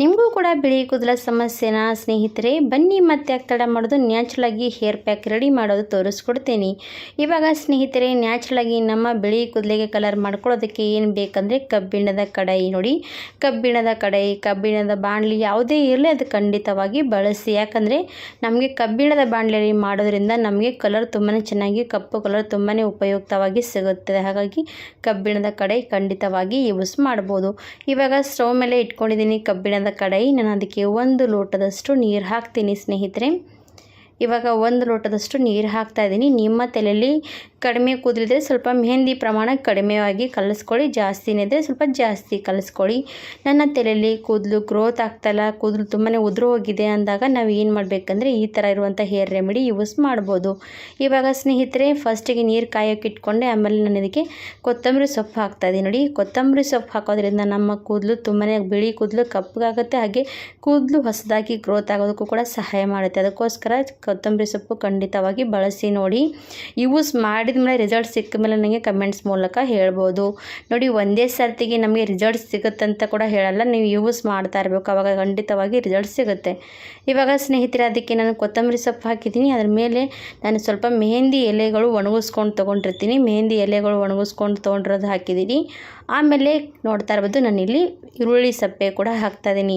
ನಿಮಗೂ ಕೂಡ ಬಿಳಿ ಕೂದಲ ಸಮಸ್ಯೆನ ಸ್ನೇಹಿತರೆ, ಬನ್ನಿ ಮತ್ತೆ ತಡ ಮಾಡೋದು ನ್ಯಾಚುರಲಾಗಿ ಹೇರ್ ಪ್ಯಾಕ್ ರೆಡಿ ಮಾಡೋದು ತೋರಿಸ್ಕೊಡ್ತೀನಿ. ಇವಾಗ ಸ್ನೇಹಿತರೆ ನ್ಯಾಚುರಲಾಗಿ ನಮ್ಮ ಬಿಳಿ ಕೂದಲಿಗೆ ಕಲರ್ ಮಾಡ್ಕೊಳ್ಳೋದಕ್ಕೆ ಏನು ಬೇಕಂದರೆ ಕಬ್ಬಿಣದ ಕಡಾಯಿ ನೋಡಿ. ಕಬ್ಬಿಣದ ಕಡಾಯಿ, ಕಬ್ಬಿಣದ ಬಾಣಲಿ ಯಾವುದೇ ಇರಲಿ ಅದು ಖಂಡಿತವಾಗಿ ಬಳಸಿ. ಯಾಕಂದರೆ ನಮಗೆ ಕಬ್ಬಿಣದ ಬಾಣಲಿಯಲ್ಲಿ ಮಾಡೋದ್ರಿಂದ ನಮಗೆ ಕಲರ್ ತುಂಬಾ ಚೆನ್ನಾಗಿ, ಕಪ್ಪು ಕಲರ್ ತುಂಬಾ ಉಪಯುಕ್ತವಾಗಿ ಸಿಗುತ್ತದೆ ಹಾಗಾಗಿ ಕಬ್ಬಿಣದ ಕಡಾಯಿ ಖಂಡಿತವಾಗಿ ಯೂಸ್ ಮಾಡ್ಬೋದು. ಇವಾಗ ಸ್ಟವ್ ಮೇಲೆ ಇಟ್ಕೊಂಡಿದ್ದೀನಿ ಕಬ್ಬಿಣದ ಕಡಾಯಿ ನಾನು ಅದಕ್ಕೆ ಒಂದು ಲೋಟದಷ್ಟು ನೀರು ಹಾಕ್ತೀನಿ ಸ್ನೇಹಿತರೆ. ಇವಾಗ ಒಂದು ಲೋಟದಷ್ಟು ನೀರು ಹಾಕ್ತಾ ಇದ್ದೀನಿ ನಿಮ್ಮ ತಲೆಯಲ್ಲಿ ಕಡಿಮೆ ಕೂದಲಿದ್ರೆ ಸ್ವಲ್ಪ ಮೆಹಂದಿ ಪ್ರಮಾಣ ಕಡಿಮೆಯಾಗಿ ಕಲಿಸ್ಕೊಳ್ಳಿ. ಜಾಸ್ತಿನೇ ಇದ್ದರೆ ಸ್ವಲ್ಪ ಜಾಸ್ತಿ ಕಲಿಸ್ಕೊಳ್ಳಿ. ನನ್ನ ತಲೆಯಲ್ಲಿ ಕೂದಲು ಗ್ರೋತ್ ಆಗ್ತಾಯಿಲ್ಲ ಕೂದಲು ತುಂಬಾ ಉದುರು ಹೋಗಿದೆ ಅಂದಾಗ ನಾವು ಏನು ಮಾಡಬೇಕಂದ್ರೆ ಈ ಥರ ಇರುವಂಥ ಹೇರ್ ರೆಮಿಡಿ ಯೂಸ್ ಮಾಡ್ಬೋದು. ಇವಾಗ ಸ್ನೇಹಿತರೆ ಫಸ್ಟಿಗೆ ನೀರು ಕಾಯೋಕೆ ಇಟ್ಕೊಂಡೆ, ಆಮೇಲೆ ನಾನು ಇದಕ್ಕೆ ಕೊತ್ತಂಬರಿ ಸೊಪ್ಪು ಹಾಕ್ತಾಯಿದ್ದೀನಿ ನೋಡಿ, ಕೊತ್ತಂಬರಿ ಸೊಪ್ಪು ಹಾಕೋದ್ರಿಂದ ನಮ್ಮ ಕೂದಲು ತುಂಬಾ ಬಿಳಿ ಕೂದಲು ಕಪ್ಪಗಾಗುತ್ತೆ. ಹಾಗೆ ಕೂದಲು ಹೊಸದಾಗಿ ಗ್ರೋತ್ ಆಗೋದಕ್ಕೂ ಕೂಡ ಸಹಾಯ ಮಾಡುತ್ತೆ. ಅದಕ್ಕೋಸ್ಕರ ಕೊತ್ತಂಬರಿ ಸೊಪ್ಪು ಖಂಡಿತವಾಗಿ ಬಳಸಿ ನೋಡಿ. ಯೂಸ್ ಮಾಡಿದ ಮೇಲೆ ರಿಸಲ್ಟ್ ಸಿಕ್ಕ ಮೇಲೆ ನನಗೆ ಕಮೆಂಟ್ಸ್ ಮೂಲಕ ಹೇಳ್ಬೋದು. ನೋಡಿ, ಒಂದೇ ಸರ್ತಿಗೆ ನಮಗೆ ರಿಸಲ್ಟ್ ಸಿಗುತ್ತಂತ ಕೂಡ ಹೇಳಲ್ಲ. ನೀವು ಯೂಸ್ ಮಾಡ್ತಾ ಇರಬೇಕು. ಅವಾಗ ಖಂಡಿತವಾಗಿ ರಿಸಲ್ಟ್ ಸಿಗುತ್ತೆ. ಇವಾಗ ಸ್ನೇಹಿತರೆ, ಅದಕ್ಕೆ ನಾನು ಕೊತ್ತಂಬರಿ ಸೊಪ್ಪು ಹಾಕಿದ್ದೀನಿ. ಅದ್ರ ಮೇಲೆ ನಾನು ಸ್ವಲ್ಪ ಮೆಹಂದಿ ಎಲೆಗಳು ಒಣಗಿಸ್ಕೊಂಡು ತೊಗೊಂಡಿರ್ತೀನಿ. ಮೆಹಂದಿ ಎಲೆಗಳು ಒಣಗಿಸ್ಕೊಂಡು ತೊಗೊಂಡಿರೋದು ಹಾಕಿದ್ದೀನಿ. ಆಮೇಲೆ ನೋಡ್ತಾ ಇರ್ಬೋದು, ನಾನಿಲ್ಲಿ ಈರುಳ್ಳಿ ಸಪ್ಪೆ ಕೂಡ ಹಾಕ್ತಾಯಿದ್ದೀನಿ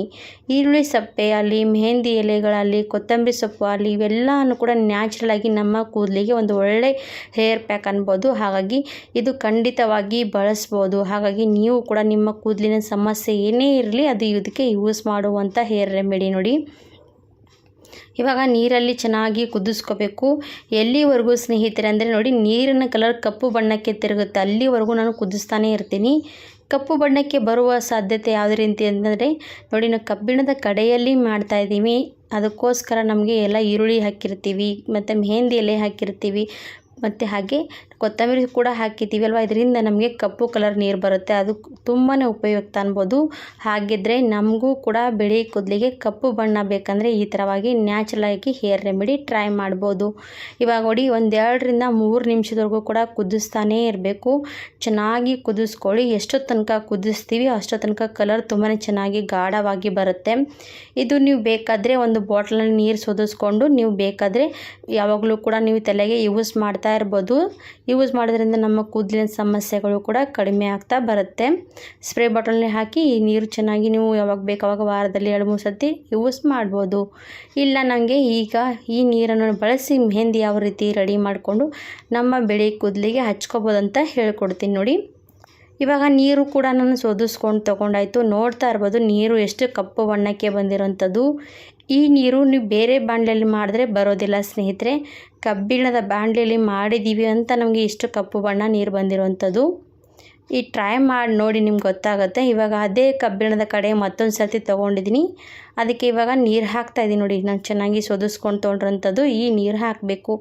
ಈರುಳ್ಳಿ ಸಪ್ಪೆ ಅಲ್ಲಿ, ಮೆಹಂದಿ ಎಲೆಗಳಲ್ಲಿ, ಕೊತ್ತಂಬರಿ ಸೊಪ್ಪು ಅಲ್ಲಿ, ಇವೆಲ್ಲನೂ ಕೂಡ ನ್ಯಾಚುರಲಾಗಿ ನಮ್ಮ ಕೂದಲಿಗೆ ಒಂದು ಒಳ್ಳೆ ಹೇರ್ ಪ್ಯಾಕ್ ಅನ್ಬೋದು. ಹಾಗಾಗಿ ಇದು ಖಂಡಿತವಾಗಿ ಬಳಸ್ಬೋದು. ಹಾಗಾಗಿ ನೀವು ಕೂಡ ನಿಮ್ಮ ಕೂದಲಿನ ಸಮಸ್ಯೆ ಏನೇ ಇರಲಿ, ಅದು ಇದಕ್ಕೆ ಯೂಸ್ ಮಾಡುವಂಥ ಹೇರ್ ರೆಮಿಡಿ ನೋಡಿ. ಇವಾಗ ನೀರಲ್ಲಿ ಚೆನ್ನಾಗಿ ಕುದಿಸ್ಕೋಬೇಕು. ಎಲ್ಲಿವರೆಗೂ ಸ್ನೇಹಿತರೆ ಅಂದರೆ ನೋಡಿ ನೀರಿನ ಕಲರ್ ಕಪ್ಪು ಬಣ್ಣಕ್ಕೆ ತಿರುಗುತ್ತೆ. ಅಲ್ಲಿವರೆಗೂ ನಾನು ಕುದಿಸ್ತಾನೇ ಇರ್ತೀನಿ. ಕಪ್ಪು ಬಣ್ಣಕ್ಕೆ ಬರುವ ಸಾಧ್ಯತೆ ಯಾವುದೇ ರೀತಿ ಅಂತಂದರೆ ನೋಡಿ ನಾವು ಕಬ್ಬಿಣದ ಕಡೆಯಲ್ಲಿ ಮಾಡ್ತಾಯಿದ್ದೀವಿ ಅದಕ್ಕೋಸ್ಕರ ನಮಗೆ ಎಲ್ಲ ಈರುಳ್ಳಿ ಹಾಕಿರ್ತೀವಿ, ಮತ್ತು ಮೆಹಂದಿ ಎಲೆ ಹಾಕಿರ್ತೀವಿ, ಮತ್ತು ಹಾಗೆ ಕೊತ್ತಂಬರಿ ಕೂಡ ಹಾಕಿದ್ದೀವಿ ಅಲ್ವಾ ಇದರಿಂದ ನಮಗೆ ಕಪ್ಪು ಕಲರ್ ನೀರು ಬರುತ್ತೆ. ಅದು ತುಂಬಾ ಉಪಯುಕ್ತ ಅನ್ಬೋದು. ಹಾಗಿದ್ದರೆ ನಮಗೂ ಕೂಡ ಬಿಳಿ ಕೂದಲಿಗೆ ಕಪ್ಪು ಬಣ್ಣ ಬೇಕಂದರೆ ಈ ಥರವಾಗಿ ನ್ಯಾಚುರಲಾಗಿ ಹೇರ್ ರೆಮಿಡಿ ಟ್ರೈ ಮಾಡ್ಬೋದು. ಇವಾಗ ನೋಡಿ ಒಂದೆರಡರಿಂದ ಮೂರು ನಿಮಿಷದವರೆಗೂ ಕೂಡ ಕುದಿಸ್ತಾನೇ ಇರಬೇಕು. ಚೆನ್ನಾಗಿ ಕುದಿಸ್ಕೊಳ್ಳಿ. ಎಷ್ಟು ತನಕ ಕುದಿಸ್ತೀವಿ ಅಷ್ಟೋ ತನಕ ಕಲರ್ ತುಂಬಾ ಚೆನ್ನಾಗಿ ಗಾಢವಾಗಿ ಬರುತ್ತೆ. ಇದು ನೀವು ಬೇಕಾದರೆ ಒಂದು ಬಾಟ್ಲಲ್ಲಿ ನೀರು ಸೋದಿಸ್ಕೊಂಡು ನೀವು ಬೇಕಾದರೆ ಯಾವಾಗಲೂ ಕೂಡ ನೀವು ತಲೆಗೆ ಯೂಸ್ ಮಾಡ್ತಾ ಇರ್ಬೋದು. ಯೂಸ್ ಮಾಡೋದ್ರಿಂದ ನಮ್ಮ ಕೂದಲಿನ ಸಮಸ್ಯೆಗಳು ಕೂಡ ಕಡಿಮೆ ಆಗ್ತಾ ಬರುತ್ತೆ. ಸ್ಪ್ರೇ ಬಾಟಲ್ನೇ ಹಾಕಿ ಈ ನೀರು ಚೆನ್ನಾಗಿ ನೀವು ಯಾವಾಗ ಬೇಕು ಅವಾಗ ವಾರದಲ್ಲಿ ಎರಡು, ಮೂರು ಸರ್ತಿ ಯೂಸ್ ಮಾಡ್ಬೋದು. ಇಲ್ಲ ನನಗೆ ಈಗ ಈ ನೀರನ್ನು ಬಳಸಿ ಮೆಹಂದಿ ಯಾವ ರೀತಿ ರೆಡಿ ಮಾಡಿಕೊಂಡು ನಮ್ಮ ಬೆಳೆ ಕೂದಲಿಗೆ ಹಚ್ಕೋಬೋದು ಅಂತ ಹೇಳ್ಕೊಡ್ತೀನಿ ನೋಡಿ. ಇವಾಗ ನೀರು ಕೂಡ ನಾನು ಸೋದಿಸ್ಕೊಂಡು ತೊಗೊಂಡಾಯ್ತು. ನೋಡ್ತಾ ಇರ್ಬೋದು ನೀರು ಎಷ್ಟು ಕಪ್ಪು ಬಣ್ಣಕ್ಕೆ ಬಂದಿರೋಂಥದ್ದು. ಈ ನೀರು ನೀವು ಬೇರೆ ಬಾಣಲೆಯಲ್ಲಿ ಮಾಡಿದ್ರೆ ಬರೋದಿಲ್ಲ ಸ್ನೇಹಿತರೆ. ಕಬ್ಬಿಣದ ಬಾಣಲೆಯಲ್ಲಿ ಮಾಡಿದ್ದೀವಿ ಅಂತ ನಮಗೆ ಇಷ್ಟು ಕಪ್ಪು ಬಣ್ಣ ನೀರು ಬಂದಿರುವಂಥದ್ದು. ಈ ಟ್ರೈ ಮಾಡಿ ನೋಡಿ ನಿಮ್ಗೆ ಗೊತ್ತಾಗುತ್ತೆ. ಇವಾಗ ಅದೇ ಕಬ್ಬಿಣದ ಕಡೆ ಮತ್ತೊಂದು ಸರ್ತಿ ತೊಗೊಂಡಿದ್ದೀನಿ. ಅದಕ್ಕೆ ಇವಾಗ ನೀರು ಹಾಕ್ತಾಯಿದ್ದೀನಿ ನೋಡಿ. ನಾನು ಚೆನ್ನಾಗಿ ಸೋದಿಸ್ಕೊಂಡು ತೊಗೊಂಡ್ರಂಥದ್ದು ಈ ನೀರು ಹಾಕಬೇಕು.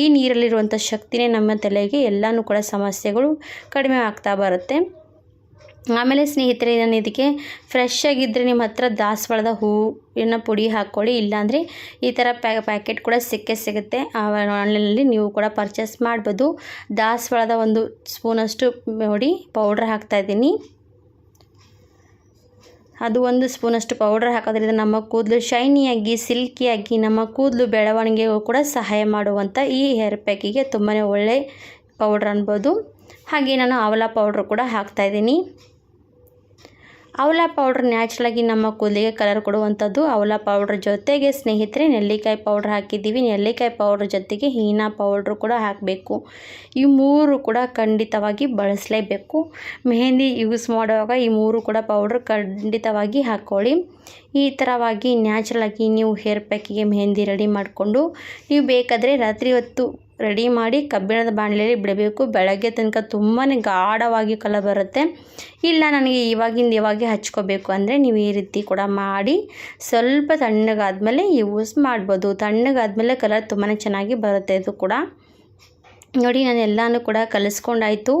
ಈ ನೀರಲ್ಲಿರುವಂಥ ಶಕ್ತಿನೇ ನಮ್ಮ ತಲೆಗೆ ಎಲ್ಲನೂ ಕೂಡ ಸಮಸ್ಯೆಗಳು ಕಡಿಮೆ ಆಗ್ತಾ ಬರುತ್ತೆ. ಆಮೇಲೆ ಸ್ನೇಹಿತರೆ, ನಾನು ಇದಕ್ಕೆ ಫ್ರೆಶ್ ಆಗಿದ್ದರೆ ನಿಮ್ಮ ಹತ್ರ ದಾಸವಾಳದ ಹೂವಿನ ಪುಡಿ ಹಾಕ್ಕೊಳ್ಳಿ. ಇಲ್ಲಾಂದರೆ ಈ ಥರ ಪ್ಯಾ ಪ್ಯಾಕೆಟ್ ಕೂಡ ಸಿಕ್ಕೇ ಸಿಗುತ್ತೆ. ಆನ್ಲೈನಲ್ಲಿ ನೀವು ಕೂಡ ಪರ್ಚೇಸ್ ಮಾಡ್ಬೋದು. ದಾಸವಾಳದ ಒಂದು ಸ್ಪೂನಷ್ಟು ನೋಡಿ ಪೌಡ್ರ್ ಹಾಕ್ತಾಯಿದ್ದೀನಿ ಅದು ಒಂದು ಸ್ಪೂನಷ್ಟು ಪೌಡ್ರ್ ಹಾಕೋದ್ರಿಂದ ನಮ್ಮ ಕೂದಲು ಶೈನಿಯಾಗಿ ಸಿಲ್ಕಿಯಾಗಿ ನಮ್ಮ ಕೂದಲು ಬೆಳವಣಿಗೆಗೂ ಕೂಡ ಸಹಾಯ ಮಾಡುವಂಥ ಈ ಹೇರ್ ಪ್ಯಾಕಿಗೆ ತುಂಬಾ ಒಳ್ಳೆ ಪೌಡ್ರ್ ಅನ್ಬೋದು. ಹಾಗೆ ನಾನು ಅವಲ ಪೌಡ್ರ್ ಕೂಡ ಹಾಕ್ತಾಯಿದ್ದೀನಿ ಅವಲ ಪೌಡ್ರ್ ನ್ಯಾಚುರಲಾಗಿ ನಮ್ಮ ಕೂದಲಿಗೆ ಕಲರ್ ಕೊಡುವಂಥದ್ದು ಅವಲ ಪೌಡ್ರ್ ಜೊತೆಗೆ ಸ್ನೇಹಿತರೆ, ನೆಲ್ಲಿಕಾಯಿ ಪೌಡ್ರ್ ಹಾಕಿದ್ದೀವಿ. ನೆಲ್ಲಿಕಾಯಿ ಪೌಡ್ರ್ ಜೊತೆಗೆ ಹೀನಾ ಪೌಡ್ರ್ ಕೂಡ ಹಾಕಬೇಕು. ಈ ಮೂರು ಕೂಡ ಖಂಡಿತವಾಗಿ ಬಳಸಲೇಬೇಕು. ಮೆಹಂದಿ ಯೂಸ್ ಮಾಡುವಾಗ ಈ ಮೂರು ಕೂಡ ಪೌಡ್ರ್ ಖಂಡಿತವಾಗಿ ಹಾಕ್ಕೊಳ್ಳಿ ಈ ಥರವಾಗಿ ನ್ಯಾಚುರಲಾಗಿ ನೀವು ಹೇರ್ ಪ್ಯಾಕಿಗೆ ಮೆಹಂದಿ ರೆಡಿ ಮಾಡಿಕೊಂಡು, ನೀವು ಬೇಕಾದರೆ ರಾತ್ರಿ ಹೊತ್ತು ರೆಡಿ ಮಾಡಿ ಕಬ್ಬಿಣದ ಬಾಣಲೆಯಲ್ಲಿ ಬಿಡಬೇಕು. ಬೆಳಗ್ಗೆ ತನಕ ತುಂಬಾ ಗಾಢವಾಗಿ ಕಲರ್ ಬರುತ್ತೆ. ಇಲ್ಲ, ನನಗೆ ಇವಾಗಿಂದ ಇವಾಗೆ ಹಚ್ಕೋಬೇಕು ಅಂದರೆ ನೀವು ಈ ರೀತಿ ಕೂಡ ಮಾಡಿ. ಸ್ವಲ್ಪ ತಣ್ಣಗಾದ್ಮೇಲೆ ಯೂಸ್ ಮಾಡ್ಬೋದು. ತಣ್ಣಗಾದ್ಮೇಲೆ ಕಲರ್ ತುಂಬಾ ಚೆನ್ನಾಗಿ ಬರುತ್ತೆ ಇದು ಕೂಡ. ನೋಡಿ, ನಾನು ಎಲ್ಲನೂ ಕೂಡ ಕಲಿಸ್ಕೊಂಡಾಯಿತು.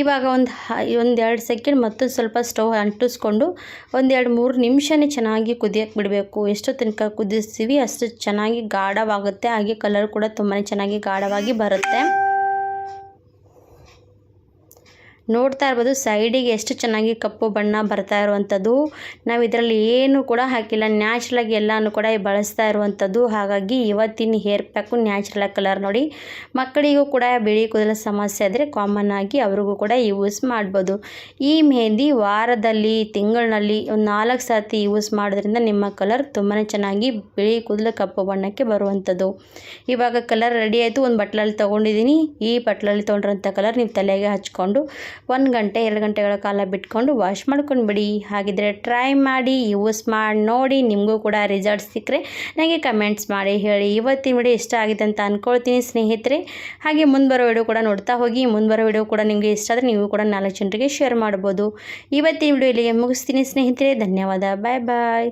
ಇವಾಗ ಒಂದು ಒಂದು ಎರಡು ಸೆಕೆಂಡ್ ಮತ್ತೊಂದು ಸ್ವಲ್ಪ ಸ್ಟವ್ ಅಂಟಿಸ್ಕೊಂಡು ಒಂದೆರಡು ಮೂರು ನಿಮಿಷನೇ ಚೆನ್ನಾಗಿ ಕುದಿಯೋಕ್ಕೆ ಬಿಡಬೇಕು. ಎಷ್ಟು ತನಕ ಕುದಿಸ್ತೀವಿ, ಅಷ್ಟು ಚೆನ್ನಾಗಿ ಗಾಢವಾಗುತ್ತೆ. ಹಾಗೆ ಕಲರ್ ಕೂಡ ತುಂಬಾ ಚೆನ್ನಾಗಿ ಗಾಢವಾಗಿ ಬರುತ್ತೆ. ನೋಡ್ತಾ ಇರ್ಬೋದು ಸೈಡಿಗೆ ಎಷ್ಟು ಚೆನ್ನಾಗಿ ಕಪ್ಪು ಬಣ್ಣ ಬರ್ತಾ ಇರುವಂಥದ್ದು. ನಾವು ಇದರಲ್ಲಿ ಏನು ಕೂಡ ಹಾಕಿಲ್ಲ. ನ್ಯಾಚುರಲಾಗಿ ಎಲ್ಲನೂ ಕೂಡ ಬಳಸ್ತಾ ಇರುವಂಥದ್ದು. ಹಾಗಾಗಿ ಇವತ್ತಿನ ಹೇರ್ ಪ್ಯಾಕು ನ್ಯಾಚುರಲ್ ಕಲರ್ ನೋಡಿ. ಮಕ್ಕಳಿಗೂ ಕೂಡ ಬಿಳಿ ಕೂದಲ ಸಮಸ್ಯೆ ಆದರೆ ಕಾಮನ್ ಆಗಿ ಅವ್ರಿಗೂ ಕೂಡ ಯೂಸ್ ಮಾಡ್ಬೋದು. ಈ ಮೆಹಂದಿ ವಾರದಲ್ಲಿ, ತಿಂಗಳಿನಲ್ಲಿ ಒಂದು ನಾಲ್ಕು ಸರ್ತಿ ಯೂಸ್ ಮಾಡೋದ್ರಿಂದ ನಿಮ್ಮ ಕಲರ್ ತುಂಬಾ ಚೆನ್ನಾಗಿ ಬಿಳಿ ಕೂದಲು, ಕಪ್ಪು ಬಣ್ಣಕ್ಕೆ ಬರುವಂಥದ್ದು. ಇವಾಗ ಕಲರ್ ರೆಡಿ ಆಯಿತು. ಒಂದು ಬಟ್ಲಲ್ಲಿ ತೊಗೊಂಡಿದ್ದೀನಿ ಈ ಬಟ್ಲಲ್ಲಿ ತೊಗೊಂಡಿರೋಂಥ ಕಲರ್ ನೀವು ತಲೆಗೆ ಹಚ್ಕೊಂಡು ಒಂದು ಗಂಟೆ, ಎರಡು ಗಂಟೆಗಳ ಕಾಲ ಬಿಟ್ಕೊಂಡು ವಾಶ್ ಮಾಡ್ಕೊಂಡು ಬಿಡಿ. ಹಾಗಿದ್ರೆ ಟ್ರೈ ಮಾಡಿ ಯೂಸ್ ಮಾಡಿ, ನೋಡಿ ನಿಮಗೂ ಕೂಡ ರಿಸಲ್ಟ್ ಸಿಕ್ಕರೆ ನನಗೆ ಕಮೆಂಟ್ಸ್ ಮಾಡಿ ಹೇಳಿ. ಇವತ್ತಿನ ವಿಡಿಯೋ ಇಷ್ಟ ಆಗಿದೆ ಅಂತ ಅಂದ್ಕೊಳ್ತೀನಿ ಸ್ನೇಹಿತರೆ. ಹಾಗೆ ಮುಂದೆ ವಿಡಿಯೋ ಕೂಡ ನೋಡ್ತಾ ಹೋಗಿ. ಮುಂದೆ ವಿಡಿಯೋ ಕೂಡ ನಿಮಗೆ ಇಷ್ಟ ಆದರೆ ನೀವು ಕೂಡ ನಾಲ್ಕು ಜನರಿಗೆ ಶೇರ್ ಮಾಡ್ಬೋದು. ಇವತ್ತಿನ ವಿಡಿಯೋ ಇಲ್ಲಿಗೆ ಮುಗಿಸ್ತೀನಿ ಸ್ನೇಹಿತರೆ. ಧನ್ಯವಾದ. ಬಾಯ್ ಬಾಯ್